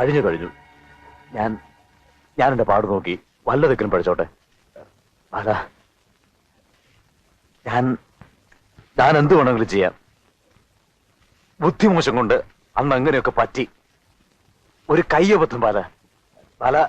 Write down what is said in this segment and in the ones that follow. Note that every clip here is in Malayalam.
കഴിഞ്ഞു കഴിഞ്ഞു. ഞാൻ ഞാൻ എന്റെ പാട് നോക്കി വല്ലതൊക്കെ പഠിച്ചോട്ടെ. അതാ. ഞാൻ ഞാൻ എന്ത് വേണമെങ്കിലും ചെയ്യാം. ബുദ്ധിമോശം കൊണ്ട് അന്ന് അങ്ങനെയൊക്കെ പറ്റി. ഒരു കയ്യബദ്ധം പാല ബാല.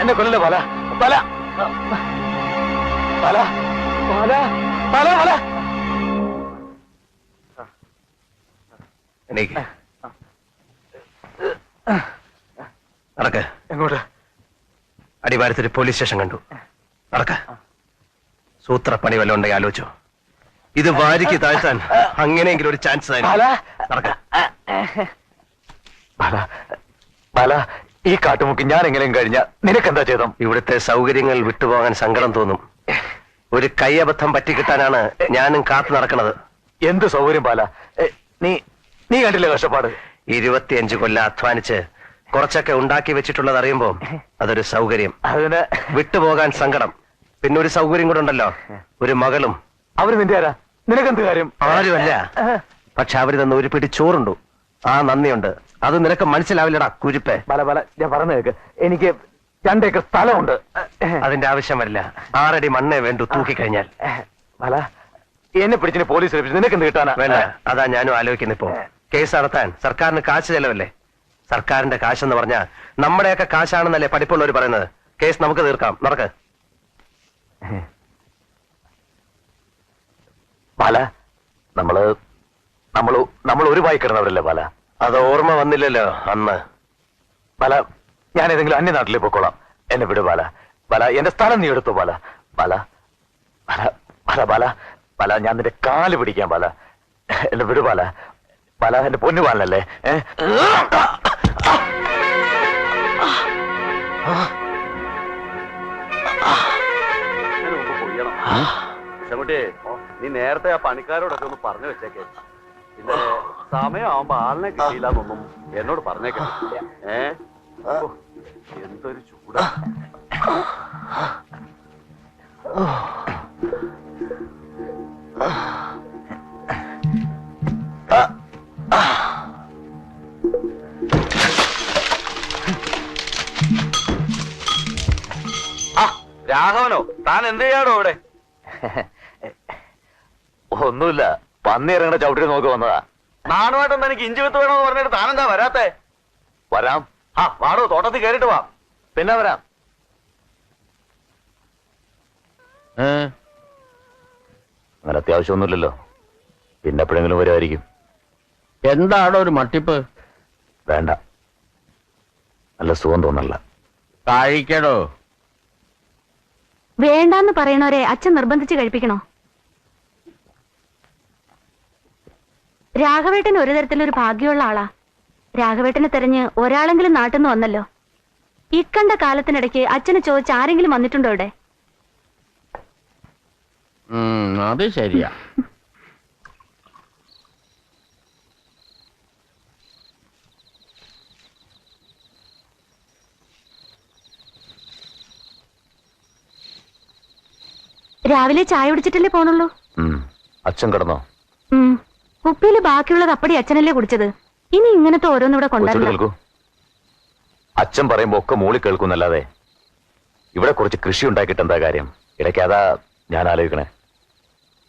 എന്നെ കൊല്ലല്ലേ പല. പല. പല. പല. പല പല. എണീക്ക്. നടക്ക്. എങ്ങോട്ട്? അടിവാരത്തൊരു പോലീസ് സ്റ്റേഷൻ കണ്ടു. നടക്ക. സൂത്രപ്പണി വല്ലതും ഉണ്ടെങ്കിൽ ആലോചിച്ചോ. ഇത് വാരിക്ക് താഴ്ത്താൻ അങ്ങനെയെങ്കിലും ഒരു ചാൻസ് നടക്ക. ഈ കാട്ടുമുക്ക് ഞാൻ എങ്ങനെയും കഴിഞ്ഞ നിനക്കെന്താ ചെയ്തം ഇവിടുത്തെ സൗകര്യങ്ങൾ വിട്ടുപോകാൻ സങ്കടം തോന്നും. ഒരു കൈയബദ്ധം പറ്റിക്കിട്ടാനാണ് ഞാനും കാത്തു നടക്കുന്നത് എന്ത് സൗകര്യം പാല? നീ നീ കണ്ടില്ല കഷ്ടപ്പാട്? ഇരുപത്തിയഞ്ച് കൊല്ലം അധ്വാനിച്ച് കുറച്ചൊക്കെ ഉണ്ടാക്കി വെച്ചിട്ടുള്ളത് അറിയുമ്പോ അതൊരു സൗകര്യം. അതിന് വിട്ടുപോകാൻ സങ്കടം. പിന്നെ ഒരു സൗകര്യം കൂടെ ഉണ്ടല്ലോ. ഒരു മകളും. അവർ നിന്റെ ആരാ? നിനക്കെന്ത് കാര്യം? ആരുമല്ല. പക്ഷെ അവർ തന്ന ഒരു പിടി ചോറുണ്ടു. ആ നന്ദിയുണ്ട്. അത് നിനക്ക് മനസ്സിലാവില്ലടാ കുരിപ്പേ. പല പല. ഞാൻ പറഞ്ഞു കേക്ക്. എനിക്ക് രണ്ടേക്കർ സ്ഥലമുണ്ട്. അതിന്റെ ആവശ്യം വരില്ല. ആറടി മണ്ണേ വേണ്ടു തൂക്കിക്കഴിഞ്ഞാൽ പല. എന്നെ പിടിച്ചിന് പോലീസ് ലഭിച്ചു നിനക്ക് കിട്ടാനാ? വേണ്ട അതാ ഞാനും ആലോചിക്കുന്നു ഇപ്പോ. കേസ് നടത്താൻ സർക്കാരിന് കാശ് ചെലവല്ലേ? സർക്കാരിന്റെ കാശെന്ന് പറഞ്ഞാ നമ്മുടെയൊക്കെ കാശാണെന്നല്ലേ പഠിപ്പുള്ളവർ പറയുന്നത്. കേസ് നമുക്ക് തീർക്കാം. നടക്ക്. പല. നമ്മൾ നമ്മൾ ഒരു വായി കിടന്നവരല്ലേ ബാല? അത് ഓർമ്മ വന്നില്ലല്ലോ അന്ന്. ബാല ഞാൻ ഏതെങ്കിലും അന്യനാട്ടിലേക്ക് പോയിക്കോളാം. എന്നെ വിടു ബാല. ബാല എന്റെ സ്ഥലം നീ എടുത്തു ബാല. ബാല ബാല ബാല ബാല. ബാല ഞാൻ നിന്റെ കാൽ പിടിക്കാം ബാല. എന്നെ വിടു ബാല. ബാല എന്റെ പൊന്നു ബാലനല്ലേ? ഏഹ് കൃഷ്ണൻകുട്ടി നീ നേരത്തെ ആ പണിക്കാരോടൊക്കെ ഒന്ന് പറഞ്ഞു വെച്ചേക്കെ. പിന്നെ സമയമാകുമ്പോ ആളിനെ കിട്ടിയില്ലെന്നൊന്നും എന്നോട് പറഞ്ഞേക്കെ ഏ? എന്തൊരു ചൂടാ. രാഘവനോ താൻ എന്ത് ചെയ്യാടോ ഇവിടെ? ഒന്നുമില്ല. പന്നി ഇറങ്ങണ ചവിട്ടി നോക്കി വന്നതാ. നാണുമായിട്ടൊന്നും എനിക്ക് ഇഞ്ചി വിത്ത് വേണമെന്ന് പറഞ്ഞിട്ട് താനെന്താ വരാത്തെ? വരാം. ആ വാടോ തോട്ടത്തിൽ കയറിട്ട് വാ. പിന്നെ വരാം. അങ്ങനെ അത്യാവശ്യമൊന്നുമില്ലല്ലോ. പിന്നെ എപ്പോഴെങ്കിലും വരുമായിരിക്കും. എന്താണോ ഒരു മട്ടിപ്പ്? വേണ്ട. നല്ല സുഖം തോന്നല്ല കഴിക്കണോ വേണ്ടാന്ന് പറയണവരെ അച്ഛൻ നിർബന്ധിച്ച് കഴിപ്പിക്കണോ? രാഘവേട്ടൻ ഒരു തരത്തിലൊരു ഭാഗ്യമുള്ള ആളാ. രാഘവേട്ടനെ തെരഞ്ഞ് ഒരാളെങ്കിലും നാട്ടിൽ നിന്ന് വന്നല്ലോ. ഇക്കണ്ട കാലത്തിനിടയ്ക്ക് അച്ഛനെ ചോദിച്ച് ആരെങ്കിലും വന്നിട്ടുണ്ടോ ഇവിടെ അത് ശരിയാ. രാവിലെ ചായ കുടിച്ചിട്ടല്ലേ പോണുള്ളൂ? അച്ഛൻ കിടന്നോ? കുപ്പിയിൽ ബാക്കിയുള്ളത് അപ്പടി അച്ഛനല്ലേ കുടിച്ചത്? ഇനി ഇങ്ങനത്തെ ഓരോന്നിവിടെ ഇവിടെ കൊണ്ടുവരണം അച്ഛൻ പറയുമ്പോ ഒക്കെ മൂളി കേൾക്കുന്നല്ലാതെ ഇവിടെ കുറച്ച് കൃഷി ഉണ്ടാക്കിട്ട് എന്താ കാര്യം? ഇടയ്ക്ക് അതാ ഞാൻ ആലോചിക്കണേ.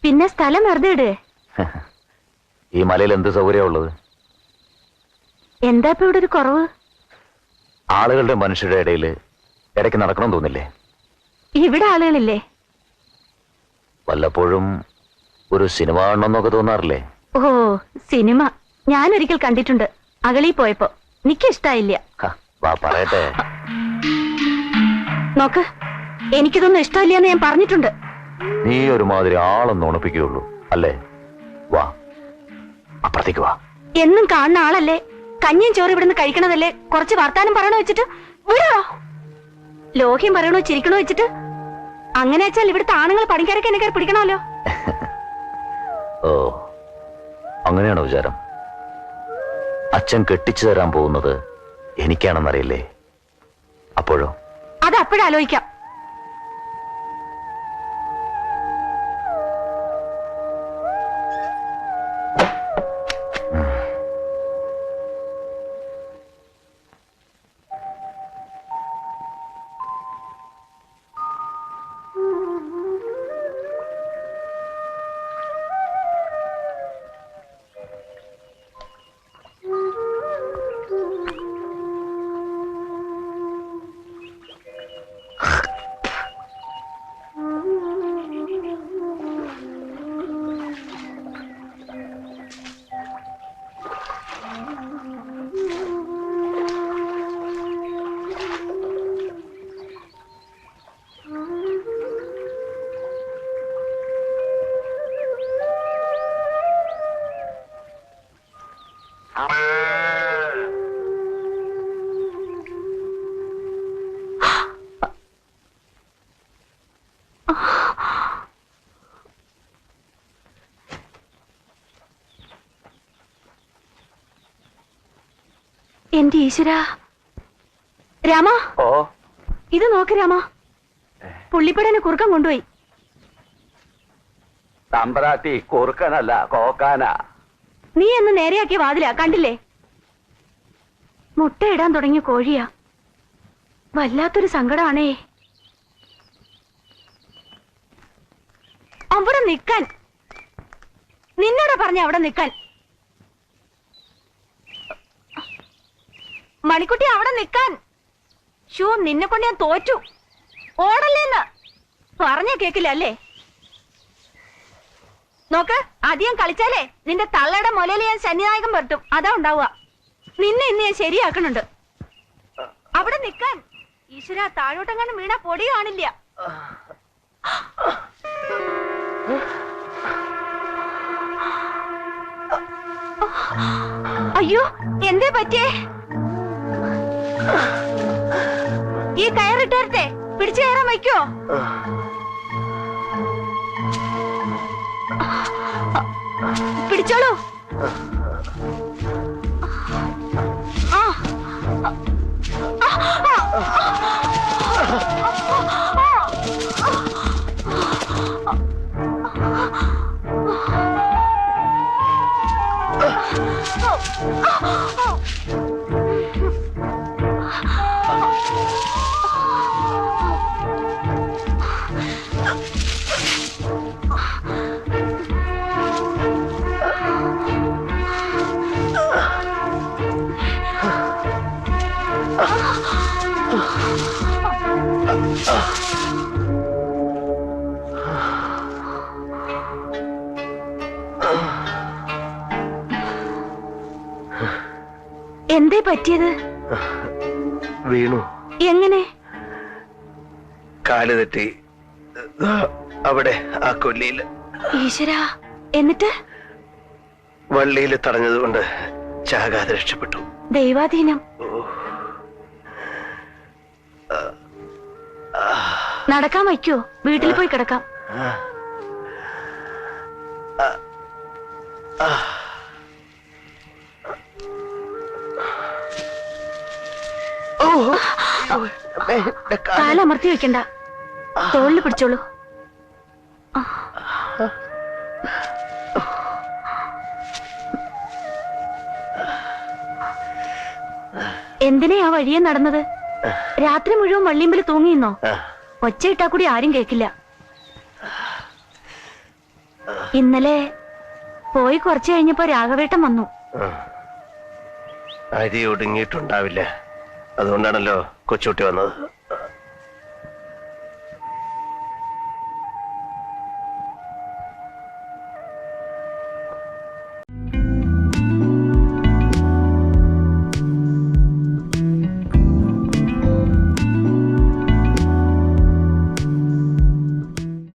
പിന്നെ സ്ഥലം വെറുതെ ഇടേ. ഈ മലയിൽ എന്ത് സൗകര്യമാ ഉള്ളത്? എന്താ ഇപ്പൊ ഇവിടെ ഒരു കുറവ്? ആളുകളുടെ മനുഷ്യരുടെ ഇടയിൽ ഇടയ്ക്ക് നടക്കണം തോന്നില്ലേ? ഇവിടെ ആളുകളില്ലേ? വല്ലപ്പോഴും ഒരു സിനിമ കാണണമെന്നൊക്കെ തോന്നാറില്ലേ? ഓ സിനിമ. ഞാനൊരിക്കൽ കണ്ടിട്ടുണ്ട്. അകളി പോയപ്പോ. എനിക്ക് ഇഷ്ടായില്ല. ഹ, വാ പറയട്ടെ. നോക്ക് എനിക്കിതൊന്നും ഇഷ്ടമില്ല എന്ന് ഞാൻ പറഞ്ഞിട്ടുണ്ട്. നീ ഒരുമാതിരി ആളൊന്നും ഉണപ്പിക്കുകയുള്ളൂ. അല്ലേ? വാ. അപ്പുറത്തേക്ക് വാ. എന്നും കാണുന്ന ആളല്ലേ? കഞ്ഞിയും ചോറ് ഇവിടുന്ന് കഴിക്കണതല്ലേ? കുറച്ച് വർത്താനം പറയണോ വെച്ചിട്ട്? വിടോ. ലോഹ്യം പറയണോ ചിരിക്കണോ വെച്ചിട്ട്? അങ്ങനെ വെച്ചാൽ ഇവിടുത്തെ ആണുങ്ങൾ പണിക്കാരൊക്കെ എന്നെ കയറി പിടിക്കണമല്ലോ. ഓ അങ്ങനെയാണോ വിചാരം? അച്ഛൻ കെട്ടിച്ചു തരാൻ പോകുന്നത് എനിക്കാണെന്നറിയില്ലേ? അപ്പോഴോ? അത് അപ്പോഴാലോചിക്കാം. എന്റെ ഈശ്വര. രാമ? ഓ. ഇത് നോക്ക് രാമ. പുള്ളിപ്പടനെ കുറുക്കം കൊണ്ടുപോയി. തമ്പ്രാട്ടി കുറുക്കനല്ല കോക്കാനാ. നീ എന്ന് നേരെയാക്കിയ വാതിലാ കണ്ടില്ലേ? മുട്ടയിടാൻ തുടങ്ങിയ കോഴിയാ. വല്ലാത്തൊരു സങ്കടമാണേ. അവിടെ നിക്കാൻ നിന്നോടാ പറഞ്ഞ അവിടെ നിക്കാൻ മണിക്കുട്ടി അവിടെ നിൽക്കാൻ. ഷൂ നിന്നെ കൊണ്ട് ഞാൻ തോറ്റു. ഓടല്ലേന്ന് പറഞ്ഞ കേക്കില്ല അല്ലേ? നോക്ക് അധികം കളിച്ചാലേ നിന്റെ തള്ളയുടെ മുലയിൽ ഞാൻ സന്നിധായകം പറ്റും അതാ ഉണ്ടാവുക. നിന്നെ ഇന്ന് ഞാൻ ശരിയാക്കണുണ്ട്. അവിടെ നിൽക്കാൻ. ഈശ്വര താഴോട്ടെങ്ങാനും വീണ പൊടി കാണില്ല. അയ്യോ എന്തേ പറ്റിയേ? ഈ കയറിട്ടേരട്ടെ പിടിച്ചു കയറാൻ വയ്ക്കോ പിടിച്ചോളൂ ആ. എന്തേ പറ്റിയത്? വീണു. എങ്ങനെ? കാൽ തെറ്റി. അവിടെ ആ കൊല്ലിയിൽ. ഈശ്വര എന്നിട്ട്? വള്ളിയിൽ തടഞ്ഞതുകൊണ്ട് ചാകാതെ രക്ഷപ്പെട്ടു. ദൈവാധീനം. നടക്കാൻ വയ്ക്കോ? വീട്ടിൽ പോയി കിടക്കാം. കാലമർത്തി വെക്കണ്ട. തോളിൽ പിടിച്ചോളൂ. എന്തിനാ ആ വഴിയെ നടന്നത്? രാത്രി മുഴുവൻ വള്ളിയമ്പൽ തൂങ്ങിയിരുന്നോ? ഒച്ചയിട്ടാ കൂടി ആരും കേക്കില്ല ഇന്നലെ പോയി കുറച്ചു കഴിഞ്ഞപ്പോ രാഘവേട്ടൻ വന്നു. അരി ഒടുങ്ങിയിട്ടുണ്ടാവില്ല. അതുകൊണ്ടാണല്ലോ കൊച്ചുകുട്ടി വന്നത്.